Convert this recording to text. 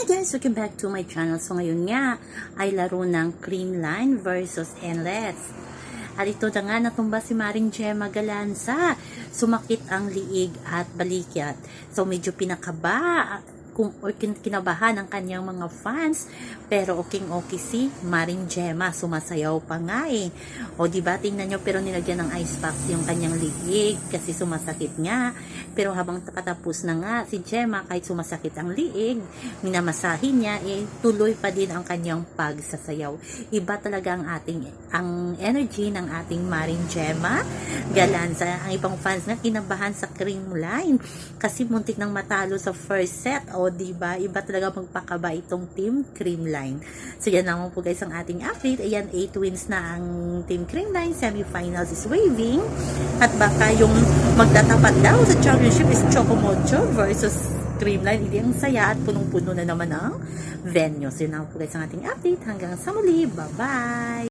Hi guys! Welcome back to my channel. So ngayon nga ay laro ng Creamline versus Endless. At ito na nga natumba si Maring Gemma Galanza. Sumakit ang liig at balikat. So medyo pinakaba kung or kin- kinabahan ng kanyang mga fans. Pero okay okay si Maring Gemma sumasayaw pa nga eh. O di ba tingnan nyo pero nilagyan ng ice packs yung kanyang liig kasi sumasakit nga. Pero habang patapos na nga si Gemma kahit sumasakit ang liig minamasahin niya eh tuloy pa din ang kanyang pagsasayaw. Iba talaga ang ating ang energy ng ating Maring Gemma. Galanza ang ibang fans nga kinabahan sa cream line. Kasi muntik nang matalo sa first set di ba iba talaga magpakaba itong team cream line so yan naman po guys ang ating update ayan 8 wins na ang team cream line semifinals is waving at baka yung magtatapat daw sa championship is Chocomocho versus Creamline. Hindi ang saya at punong-puno na naman ang venue. So yun naman po guys ang ating update. Hanggang sa muli. Bye-bye!